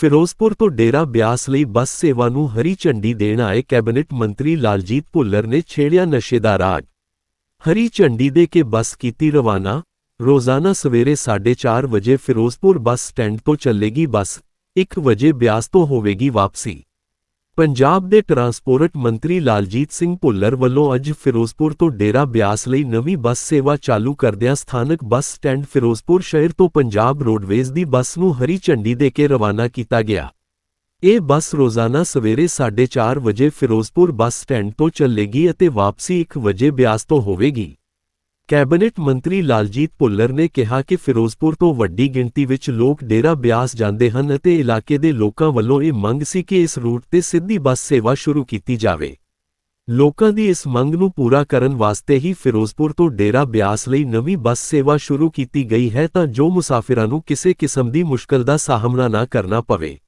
ਫਿਰੋਜ਼ਪੁਰ ਤੋਂ ਡੇਰਾ ਬਿਆਸ ਲਈ ਬੱਸ ਸੇਵਾ ਨੂੰ ਹਰੀ ਝੰਡੀ ਦੇਣ ਆਏ ਕੈਬਨਿਟ ਮੰਤਰੀ ਲਾਲਜੀਤ ਭੁੱਲਰ ਨੇ ਛੇੜਿਆ ਨਸ਼ੇ ਦਾ ਰਾਗ ਹਰੀ ਝੰਡੀ ਦੇ ਕੇ ਬੱਸ ਕੀਤੀ ਰਵਾਨਾ, ਰੋਜ਼ਾਨਾ ਸਵੇਰੇ 4:30 ਵਜੇ ਫਿਰੋਜ਼ਪੁਰ ਬੱਸ ਸਟੈਂਡ ਤੋਂ ਚੱਲੇਗੀ ਬੱਸ 1 ਵਜੇ ਬਿਆਸ ਤੋਂ ਹੋਵੇਗੀ ਵਾਪਸੀ। ਪੰਜਾਬ ਦੇ ਟਰਾਂਸਪੋਰਟ ਮੰਤਰੀ ਲਾਲਜੀਤ ਸਿੰਘ ਭੁੱਲਰ ਵੱਲੋਂ ਅੱਜ ਫਿਰੋਜ਼ਪੁਰ ਤੋਂ ਡੇਰਾ ਬਿਆਸ ਲਈ ਨਵੀਂ ਬੱਸ ਸੇਵਾ ਚਾਲੂ ਕਰਦਿਆਂ ਸਥਾਨਕ ਬੱਸ ਸਟੈਂਡ ਫਿਰੋਜ਼ਪੁਰ ਸ਼ਹਿਰ ਤੋਂ ਪੰਜਾਬ ਰੋਡਵੇਜ਼ ਦੀ ਬੱਸ ਨੂੰ ਹਰੀ ਝੰਡੀ ਦੇ ਕੇ ਰਵਾਨਾ ਕੀਤਾ ਗਿਆ। ਇਹ ਬੱਸ ਰੋਜ਼ਾਨਾ ਸਵੇਰੇ 4:30 ਵਜੇ ਫਿਰੋਜ਼ਪੁਰ ਬੱਸ ਸਟੈਂਡ ਤੋਂ ਚੱਲੇਗੀ ਅਤੇ ਵਾਪਸੀ 1 ਵਜੇ ਬਿਆਸ ਤੋਂ ਹੋਵੇਗੀ। ਕੈਬਨਿਟ ਮੰਤਰੀ ਲਾਲਜੀਤ ਭੁੱਲਰ ਨੇ ਕਿਹਾ ਕਿ ਫਿਰੋਜ਼ਪੁਰ ਤੋਂ ਵੱਡੀ ਗਿਣਤੀ ਵਿੱਚ ਲੋਕ ਡੇਰਾ ਬਿਆਸ ਜਾਂਦੇ ਹਨ ਅਤੇ ਇਲਾਕੇ ਦੇ ਲੋਕਾਂ ਵੱਲੋਂ ਇਹ ਮੰਗ ਸੀ ਕਿ ਇਸ ਰੂਟ ਤੇ ਸਿੱਧੀ ਬੱਸ ਸੇਵਾ ਸ਼ੁਰੂ ਕੀਤੀ ਜਾਵੇ। ਲੋਕਾਂ ਦੀ ਇਸ ਮੰਗ ਨੂੰ ਪੂਰਾ ਕਰਨ ਵਾਸਤੇ ਹੀ ਫਿਰੋਜ਼ਪੁਰ ਤੋਂ ਡੇਰਾ ਬਿਆਸ ਲਈ ਨਵੀਂ ਬੱਸ ਸੇਵਾ ਸ਼ੁਰੂ ਕੀਤੀ ਗਈ ਹੈ ਤਾਂ ਜੋ ਮੁਸਾਫਿਰਾਂ ਨੂੰ ਕਿਸੇ ਕਿਸਮ ਦੀ ਮੁਸ਼ਕਲ ਦਾ ਸਾਹਮਣਾ ਨਾ ਕਰਨਾ ਪਵੇ।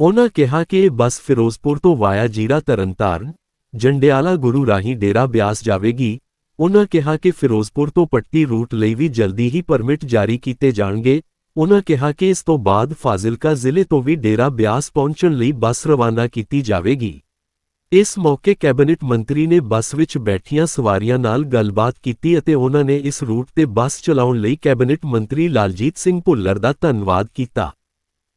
ਉਹਨਾਂ ਕਿਹਾ ਕਿ ਇਹ ਬੱਸ ਫਿਰੋਜ਼ਪੁਰ ਤੋਂ ਵਾਇਆ ਜੀਰਾ ਤਰਨਤਾਰਨ, ਜੰਡਿਆਲਾ ਗੁਰੂ ਰਾਹੀਂ ਡੇਰਾ ਬਿਆਸ ਜਾਵੇਗੀ ਉਨ੍ਹਾਂ ਕਿਹਾ ਕਿ ਫਿਰੋਜ਼ਪੁਰ ਤੋਂ ਪੱਟੀ ਰੂਟ ਲਈ ਵੀ ਜਲਦੀ ਹੀ ਪਰਮਿਟ ਜਾਰੀ ਕੀਤੇ ਜਾਣਗੇ। ਉਨ੍ਹਾਂ ਕਿਹਾ ਕਿ ਇਸ ਤੋਂ ਬਾਅਦ ਫਾਜ਼ਿਲਕਾ ਜ਼ਿਲ੍ਹੇ ਤੋਂ ਵੀ ਡੇਰਾ ਬਿਆਸ ਪਹੁੰਚਣ ਲਈ ਬੱਸ ਰਵਾਨਾ ਕੀਤੀ ਜਾਵੇਗੀ। ਇਸ ਮੌਕੇ ਕੈਬਨਿਟ ਮੰਤਰੀ ਨੇ ਬੱਸ ਵਿੱਚ ਬੈਠੀਆਂ ਸਵਾਰੀਆਂ ਨਾਲ ਗੱਲਬਾਤ ਕੀਤੀ ਅਤੇ ਉਹਨਾਂ ਨੇ ਇਸ ਰੂਟ ਤੇ ਬੱਸ ਚਲਾਉਣ ਲਈ ਕੈਬਨਿਟ ਮੰਤਰੀ ਲਾਲਜੀਤ ਸਿੰਘ ਭੁੱਲਰ ਦਾ ਧੰਨਵਾਦ ਕੀਤਾ।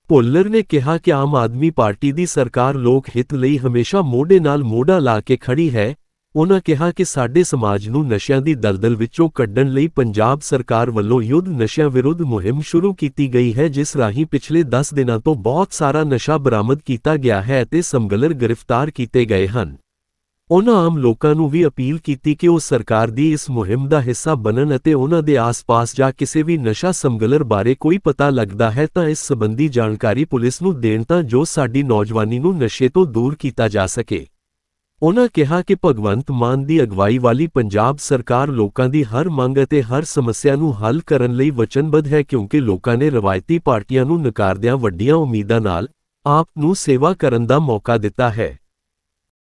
ਭੁੱਲਰ ਨੇ ਕਿਹਾ ਕਿ ਆਮ ਆਦਮੀ ਪਾਰਟੀ ਦੀ ਸਰਕਾਰ ਲੋਕ ਹਿੱਤ ਲਈ ਹਮੇਸ਼ਾ ਮੋਢੇ ਨਾਲ ਮੋਢਾ ਲਾ ਕੇ ਖੜੀ ਹੈ ਉਨ੍ਹਾਂ ਕਿਹਾ ਕਿ ਸਾਡੇ ਸਮਾਜ ਨੂੰ ਨਸ਼ਿਆਂ ਦੀ ਦਲਦਲ ਵਿੱਚੋਂ ਕੱਢਣ ਲਈ ਪੰਜਾਬ ਸਰਕਾਰ ਵੱਲੋਂ ਯੁੱਧ ਨਸ਼ਿਆਂ ਵਿਰੁੱਧ ਮੁਹਿੰਮ ਸ਼ੁਰੂ ਕੀਤੀ ਗਈ ਹੈ, ਜਿਸ ਰਾਹੀਂ ਪਿਛਲੇ 10 ਦਿਨਾਂ ਤੋਂ ਬਹੁਤ ਸਾਰਾ ਨਸ਼ਾ ਬਰਾਮਦ ਕੀਤਾ ਗਿਆ ਹੈ ਅਤੇ ਸਮਗਲਰ ਗ੍ਰਿਫਤਾਰ ਕੀਤੇ ਗਏ ਹਨ। ਉਨ੍ਹਾਂ ਆਮ ਲੋਕਾਂ ਨੂੰ ਵੀ ਅਪੀਲ ਕੀਤੀ ਕਿ ਉਹ ਸਰਕਾਰ ਦੀ ਇਸ ਮੁਹਿੰਮ ਦਾ ਹਿੱਸਾ ਬਣਨ ਅਤੇ ਉਨ੍ਹਾਂ ਦੇ ਆਸ-ਪਾਸ ਜਾਂ ਕਿਸੇ ਵੀ ਨਸ਼ਾ ਸਮਗਲਰ ਬਾਰੇ ਕੋਈ ਪਤਾ ਲੱਗਦਾ ਹੈ ਤਾਂ ਇਸ ਸੰਬੰਧੀ ਜਾਣਕਾਰੀ ਪੁਲਿਸ ਨੂੰ ਦੇਣ ਤਾਂ ਜੋ ਸਾਡੀ ਨੌਜਵਾਨੀ ਨੂੰ ਨਸ਼ੇ ਤੋਂ ਦੂਰ ਕੀਤਾ ਜਾ ਸਕੇ। ਉਨ੍ਹਾਂ ਕਿਹਾ ਕਿ ਭਗਵੰਤ ਮਾਨ ਦੀ ਅਗਵਾਈ ਵਾਲੀ ਪੰਜਾਬ ਸਰਕਾਰ ਲੋਕਾਂ ਦੀ ਹਰ ਮੰਗ ਅਤੇ ਹਰ ਸਮੱਸਿਆ ਨੂੰ ਹੱਲ ਕਰਨ ਲਈ ਵਚਨਬੱਧ ਹੈ ਕਿਉਂਕਿ ਲੋਕਾਂ ਨੇ ਰਵਾਇਤੀ ਪਾਰਟੀਆਂ ਨੂੰ ਨਕਾਰਦਿਆਂ ਵੱਡੀਆਂ ਉਮੀਦਾਂ ਨਾਲ ਆਪ ਨੂੰ ਸੇਵਾ ਕਰਨ ਦਾ ਮੌਕਾ ਦਿੱਤਾ ਹੈ।